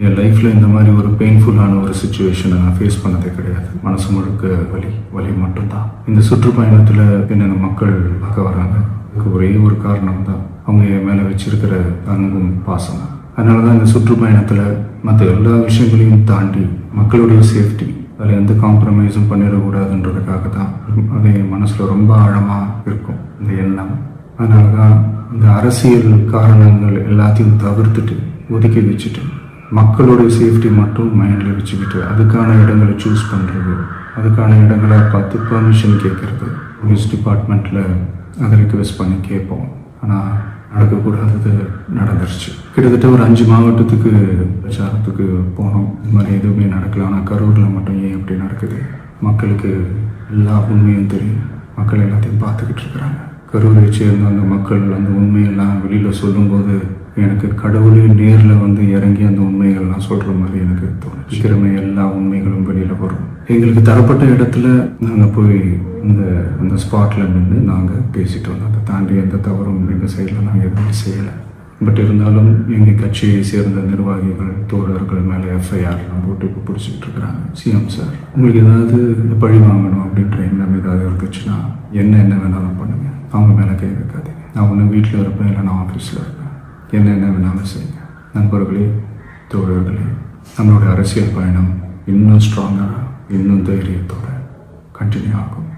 என் லைஃப்பில் இந்த மாதிரி ஒரு பெயின்ஃபுல்லான ஒரு சுச்சுவேஷனை நான் ஃபேஸ் பண்ணதே கிடையாது. மனசு முழுக்க வலி வலி மட்டும்தான். இந்த சுற்றுப்பயணத்தில் என்னென்ன மக்கள் பார்க்க வராங்க அதுக்கு ஒரே ஒரு காரணம் தான். அவங்க என் மேலே வச்சிருக்கிற அன்பும் பாசம் அதனால தான் இந்த சுற்றுப்பயணத்தில் மற்ற எல்லா விஷயங்களையும் தாண்டி மக்களுடைய சேஃப்டி அதில் எந்த காம்ப்ரமைஸும் பண்ணிடக்கூடாதுன்றதுக்காக தான் அது என் மனசில் ரொம்ப ஆழமாக இருக்கும் இந்த எண்ணம். அதனால தான் இந்த அரசியல் காரணங்கள் எல்லாத்தையும் தவிர்த்துட்டு ஒதுக்கி வச்சுட்டு மக்களோட சேஃப்டி மட்டும் மைண்டில் வச்சுக்கிட்டு அதுக்கான இடங்களை சூஸ் பண்ணுறது அதுக்கான இடங்களை பார்த்து பர்மிஷன் கேட்குறது போலீஸ் டிபார்ட்மெண்ட்டில் அதை ரிக்வெஸ்ட் பண்ணி கேட்போம். ஆனால் நடக்கக்கூடாதது நடந்துருச்சு. கிட்டத்தட்ட ஒரு அஞ்சு மாவட்டத்துக்கு பிரச்சாரத்துக்கு போனோம். இந்த மாதிரி எதுவுமே நடக்கல. ஆனால் கரூரில் மட்டும் ஏன் இப்படி நடக்குது? மக்களுக்கு எல்லா உண்மையும் தெரியும். மக்கள் எல்லாத்தையும் பார்த்துக்கிட்டு இருக்கிறாங்க. கரூரை சேர்ந்த அந்த மக்கள் அந்த உண்மையெல்லாம் வெளியில் சொல்லும்போது எனக்கு கடவுளே நேரில் வந்து இறங்கி அந்த உண்மைகள்லாம் சொல்கிற மாதிரி எனக்கு தோணும் சீக்கிரமே எல்லா உண்மைகளும் வெளியில் வரும். எங்களுக்கு தரப்பட்ட இடத்துல நாங்கள் போய் இந்த அந்த ஸ்பாட்டில் நின்று நாங்கள் பேசிட்டு வந்தோம் அதை தாண்டி எந்த தவறும் எங்கள் சைடில் நாங்கள் எதுவுமே செய்யலை. பட் இருந்தாலும் எங்கள் கட்சியை சேர்ந்த நிர்வாகிகள் தோழர்கள் மேலே எஃப்ஐஆர்லாம் போட்டு இப்போ பிடிச்சிக்கிட்டு இருக்கிறாங்க. சிஎம் சார் உங்களுக்கு ஏதாவது இந்த பழி வாங்கணும் அப்படின்ற எண்ணம் ஏதாவது இருந்துச்சுன்னா என்ன என்ன வேணாலும் பண்ணுங்க. அவங்க மேலே கை வைக்காதீங்க. நான் ஒன்று வீட்டில் இருப்பேன் இல்லை நான் ஆஃபீஸில் இருப்பேன். என்னென்ன என்ன வேணாலும் செய்யுங்க. நண்பர்களே தோழர்களே நம்மளுடைய அரசியல் பயணம் இன்னும் ஸ்ட்ராங்காக இன்னும் தைரியத்தோட கண்டினியூ ஆகும்.